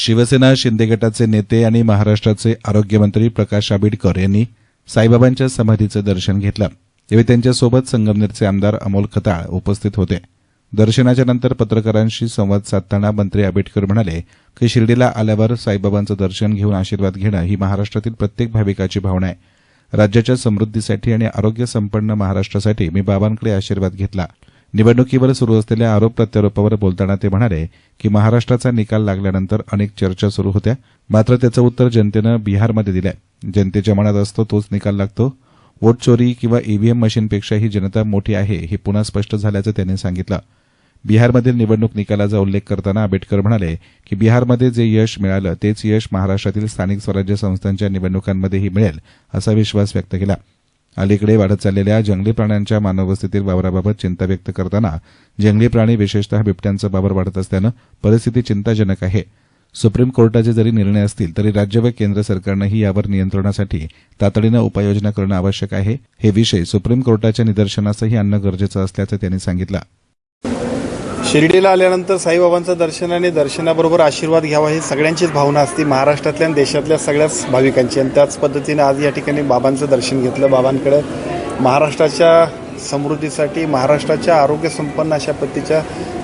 शिवसेना शिंदे गटाचे नेते आणि महाराष्ट्राचे आरोग्यमंत्री प्रकाश आबिडकर यांनी साईबाबांच्या समाधीचं दर्शन घेतलं. यावेळी त्यांच्यासोबत संगमनेरचे आमदार अमोल खताळ उपस्थित होते. दर्शनाच्या नंतर पत्रकारांशी संवाद साधताना मंत्री आंबेडकर म्हणाले की शिर्डीला आल्यावर साईबाबांचं दर्शन घेऊन आशीर्वाद घेणं ही महाराष्ट्रातील प्रत्येक भाविकाची भावना आहे. राज्याच्या समृद्धीसाठी आणि आरोग्य संपन्न महाराष्ट्रासाठी मी बाबांकडे आशीर्वाद घेतला. निवडणुकीवर सुरू असलेल्या आरोप प्रत्यारोपावर बोलताना ते म्हणाले की महाराष्ट्राचा निकाल लागल्यानंतर अनेक चर्चा सुरू होत्या. मात्र त्याचं उत्तर जनतेनं बिहारमध्ये दिलंय. जनतेच्या मनात असतो तोच निकाल लागतो. वोट चोरी किंवा ईव्हीएम मशीनपेक्षा ही जनता मोठी आहे हे पुन्हा स्पष्ट झाल्याचं त्यांनी सांगितलं. बिहारमधील निवडणूक निकालाचा उल्लेख करताना आंबेडकर म्हणाले की बिहारमध्ये जे यश मिळालं तेच यश महाराष्ट्रातील स्थानिक स्वराज्य संस्थांच्या निवडणुकांमध्येही मिळेल असा विश्वास व्यक्त केला. अलीकडे वाढत चाललेल्या जंगली प्राण्यांच्या मानववस्तीतील वावराबाबत चिंता व्यक्त करताना जंगली प्राणी विशेषतः बिबट्यांचा वावर वाढत असल्यानं परिस्थिती चिंताजनक आहे. सुप्रीम कोर्टाचे जरी निर्णय असतील तरी राज्य व केंद्र सरकारनंही यावर नियंत्रणासाठी तातडीनं उपाययोजना करणं आवश्यक आहे. हे विषय सुप्रीम कोर्टाच्या निदर्शनासही आणणं गरजेचं असल्याचं त्यांनी सांगितलं. शिर्डीला आल्यानंतर साईबाबांचं दर्शन आणि दर्शनाबरोबर आशीर्वाद घ्यावा ही सगळ्यांचीच भावना असते. महाराष्ट्रातल्या आणि देशातल्या सगळ्याच भाविकांची. आणि त्याच पद्धतीने आज या ठिकाणी बाबांचं दर्शन घेतलं. बाबांकडे महाराष्ट्राच्या समृद्धीसाठी महाराष्ट्राच्या आरोग्यसंपन्न अशा पद्धतीच्या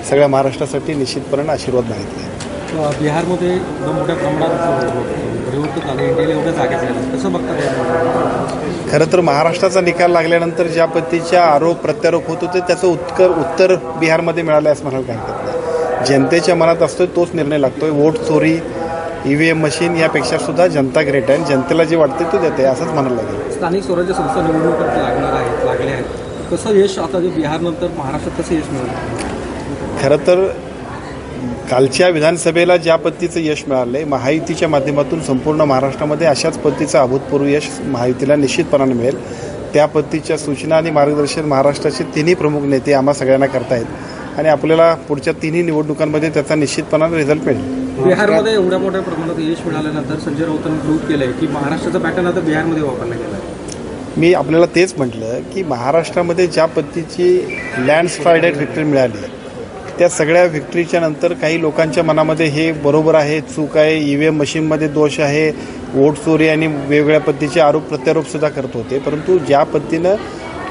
सगळ्या महाराष्ट्रासाठी निश्चितपणे आशीर्वाद मागितले. बिहारमध्ये एकदम मोठ्या प्रमाणात परिवर्तन झालं इंडियाला एवढ्या जागा झाल्या कसं बघता येईल खरं तर महाराष्ट्राचा निकाल लागल्यानंतर ज्या पद्धतीच्या आरोप प्रत्यारोप होत होते त्याचं उत्तर उत्तर बिहारमध्ये मिळालं आहे असं म्हणायला काय हरकत नाही. जनतेच्या मनात असतोय तोच निर्णय लागतोय. वोट चोरी ईव्हीएम मशीन यापेक्षा सुद्धा जनता ग्रेट आहे. आणि जनतेला जे वाटते ते देते असंच म्हणायला लागेल. स्थानिक स्वराज्य संस्था निवडणुका लागणार आहेत लागल्या आहेत. कसं यश आता जे बिहारनंतर महाराष्ट्रात कसं यश मिळालं? खरं तर कालच्या विधानसभेला ज्या पद्धतीचं यश मिळालं आहे महायुतीच्या माध्यमातून संपूर्ण महाराष्ट्रामध्ये अशाच पद्धतीचं अभूतपूर्व यश महायुतीला निश्चितपणाने मिळेल. त्या पद्धतीच्या सूचना आणि मार्गदर्शन महाराष्ट्राचे तिन्ही प्रमुख नेते आम्हा सगळ्यांना करतायत. आणि आपल्याला पुढच्या तिन्ही निवडणुकांमध्ये त्याचा निश्चितपणाने रिझल्ट मिळेल. बिहारमध्ये एवढ्या मोठ्या प्रमाणात यश मिळाल्यानंतर संजय राऊतांनी प्रूव्ह केलंय की महाराष्ट्राचा पॅटर्न आता बिहारमध्ये वापरला गेला मी आपल्याला तेच म्हटलं की महाराष्ट्रामध्ये ज्या पद्धतीची लँडस्लाइडेड व्हिक्टरी मिळाली त्या सगळ्या व्हिक्टरीच्या नंतर काही लोकांच्या मनामध्ये हे बरोबर आहे चूक आहे ई व्ही एम मशीनमध्ये दोष आहे वोट चोरी आणि वेगवेगळ्या पद्धतीचे आरोप प्रत्यारोप सुद्धा करत होते. परंतु ज्या पद्धतीनं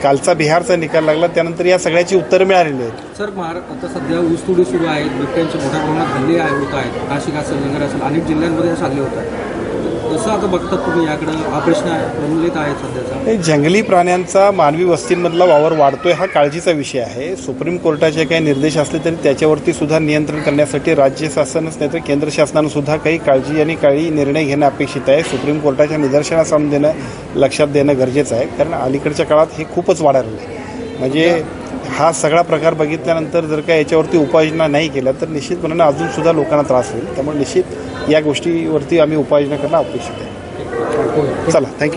कालचा बिहारचा निकाल लागला त्यानंतर या सगळ्याची उत्तरं मिळालेली आहेत. सर महारा आता सध्या ऊसतोडी सुरू आहेत बिबट्यांचे मोठ्या प्रमाणात हल्ले होत आहेत नाशिक असेल नगर असेल अनेक जिल्ह्यांमध्ये हे हल्ले होत आहेत. कसं आता बघतात तुम्ही याकडं? हा प्रश्न प्रमुलित आहे सध्याचा. जंगली प्राण्यांचा मानवी वस्तींमधला वावर वाढतोय हा काळजीचा विषय आहे. सुप्रीम कोर्टाचे काही निर्देश असले तरी त्याच्यावरती सुद्धा नियंत्रण करण्यासाठी राज्य शासनच नाही तर केंद्र शासनानं सुद्धा काही काळजी आणि काही निर्णय घेणं अपेक्षित आहे. सुप्रीम कोर्टाच्या निदर्शनास आणून देणं लक्षात देणं गरजेचं आहे. कारण अलीकडच्या काळात हे खूपच वाढायला आहे म्हणजे हा सगळा प्रकार बघितल्यानंतर जर का याच्यावरती उपाययोजना नाही केल्या तर निश्चितपणाने अजून सुद्धा लोकांना त्रास होईल. त्यामुळे निश्चित या गोष्टीवरती आम्ही उपाययोजना करणं अपेक्षित आहे. चला थँक्यू